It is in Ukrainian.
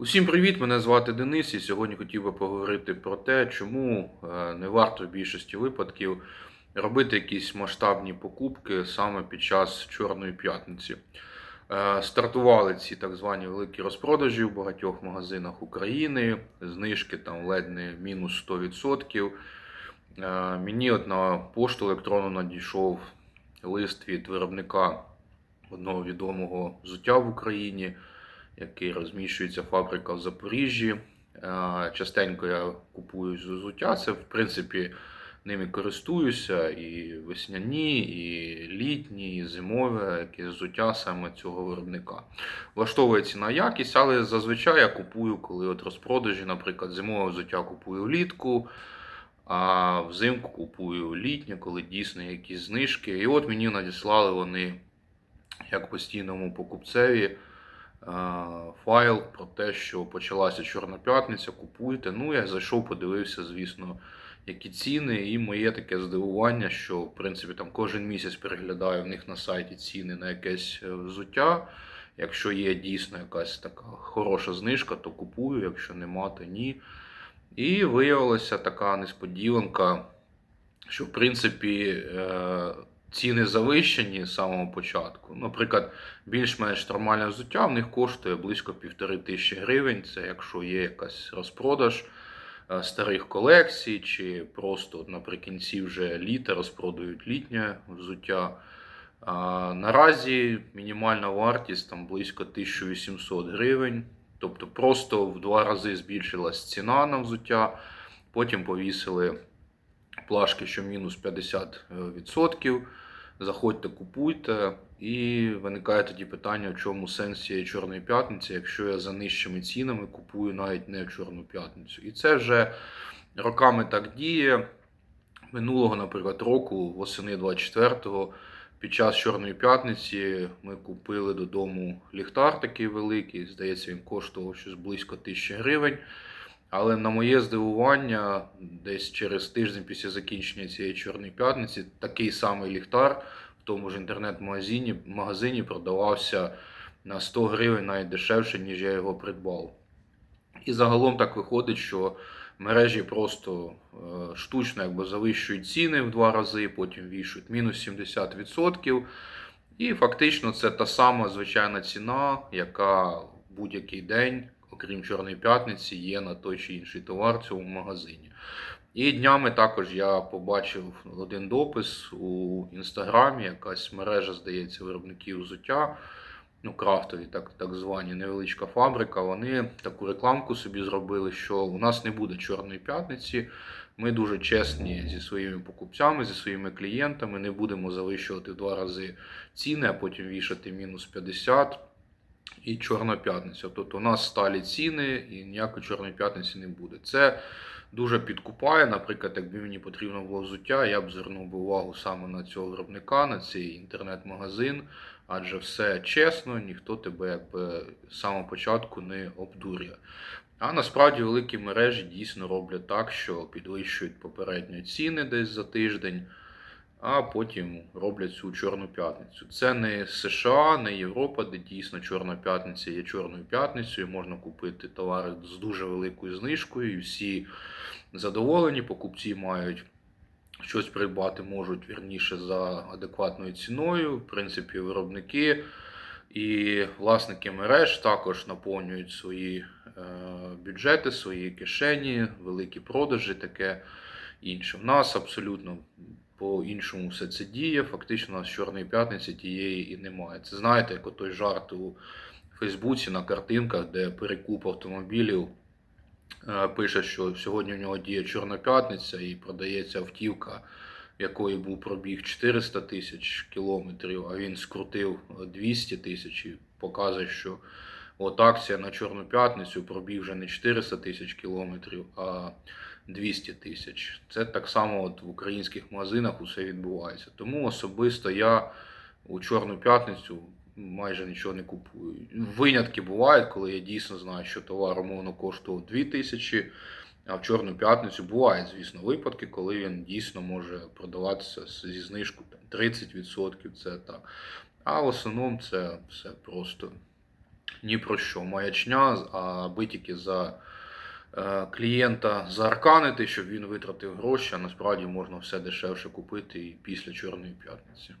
Усім привіт! Мене звати Денис, і сьогодні хотів би поговорити про те, чому е, не варто в більшості випадків робити якісь масштабні покупки саме під час Чорної п'ятниці. Е, Стартували ці так звані великі розпродажі в багатьох магазинах України, знижки там ледь не мінус 100%. Е, Мені от на пошту електронну надійшов лист від виробника одного відомого взуття в Україні який розміщується фабрика в Запоріжжі. Е, Частенько я купую взуття. Це, в принципі, ними користуюся і весняні, і літні, і зимове, якесь взуття саме цього виробника. Влаштовує ціна якість, але зазвичай я купую, коли от розпродажі, наприклад, зимове взуття купую влітку. А взимку купую літнє, коли дійсно якісь знижки. І от мені надіслали вони як постійному покупцеві файл про те, що почалася Чорна п'ятниця, купуйте. Ну, я зайшов, подивився, звісно, які ціни, і моє таке здивування, що в принципі там кожен місяць переглядаю в них на сайті ціни на якесь е, взуття. Якщо є дійсно якась така хороша знижка, то купую, якщо нема, то ні. І виявилася така несподіванка, що в принципі е, ціни завищені з самого початку. Наприклад, більш-менш нормальне взуття в них коштує близько півтори тисячі гривень. Це якщо є якась розпродаж е, старих колекцій, чи просто наприкінці вже літа розпродають літнє взуття. А наразі мінімальна вартість там близько 1800 гривень. Тобто просто в два рази збільшилась ціна на взуття. Потім повісили плашки, що мінус 50%. Заходьте, купуйте. І виникає тоді питання, в чому сенс цієї чорної п'ятниці, якщо я за нижчими цінами купую навіть не Чорну п'ятницю. І це вже роками так діє. Минулого, наприклад, року, восени 24-го, під час Чорної п'ятниці ми купили додому ліхтар такий великий. Здається, він коштував щось близько тисячі гривень. Але на моє здивування, десь через тиждень після закінчення цієї чорної п'ятниці, такий самий ліхтар в тому ж інтернет-магазині магазині продавався на 100 гривень навіть дешевше, ніж я його придбав. І загалом так виходить, що мережі просто е, штучно якби завищують ціни в два рази, потім вішують мінус 70%. І фактично це та сама звичайна ціна, яка будь-який день, окрім Чорної п'ятниці, є на той чи інший товар в цьому магазині. І днями також я побачив один допис у інстаграмі, якась мережа, здається, виробників взуття ну, крафтові, так, так звані невеличка фабрика, вони таку рекламку собі зробили, що у нас не буде Чорної п'ятниці. Ми дуже чесні зі своїми покупцями, зі своїми клієнтами, не будемо завищувати в два рази ціни, а потім вішати мінус 50 і Чорна п'ятниця. Тобто у нас сталі ціни і ніякої Чорної п'ятниці не буде. Це дуже підкупає. Наприклад, якби мені потрібно було взуття, я б звернув би увагу саме на цього виробника, на цей інтернет-магазин, адже все чесно, ніхто тебе якби з самого початку не обдурює. А насправді великі мережі дійсно роблять так, що підвищують попередньо ціни десь за тиждень, а потім роблять цю Чорну п'ятницю. Це не США, не Європа, де дійсно Чорна п'ятниця є Чорною п'ятницею. Можна купити товари з дуже великою знижкою, і всі задоволені, покупці мають щось придбати можуть вірніше за адекватною ціною. В принципі, виробники і власники мереж також наповнюють свої е, бюджети, свої кишені, великі продажі, таке інше. В нас абсолютно по-іншому все це діє. Фактично, у нас Чорної п'ятниці тієї і немає. Це знаєте, як той жарт у Фейсбуці на картинках, де перекуп автомобілів. Е, Пише, що сьогодні у нього діє Чорна п'ятниця і продається автівка, якої був пробіг 400 тисяч кілометрів, а він скрутив 200 тисяч і показує, що от акція на Чорну п'ятницю пробіг вже не 400 тисяч кілометрів, а 200 тисяч. Це так само от в українських магазинах усе відбувається. Тому особисто я у Чорну п'ятницю майже нічого не купую. Винятки бувають, коли я дійсно знаю, що товар умовно коштував 2000, а в Чорну п'ятницю бувають, звісно, випадки, коли він дійсно може продаватися зі знижкою там, 30%. Це так. А в основному це все просто ні про що. Маячня, аби тільки за е, клієнта заарканити, щоб він витратив гроші, а насправді можна все дешевше купити і після Чорної п'ятниці.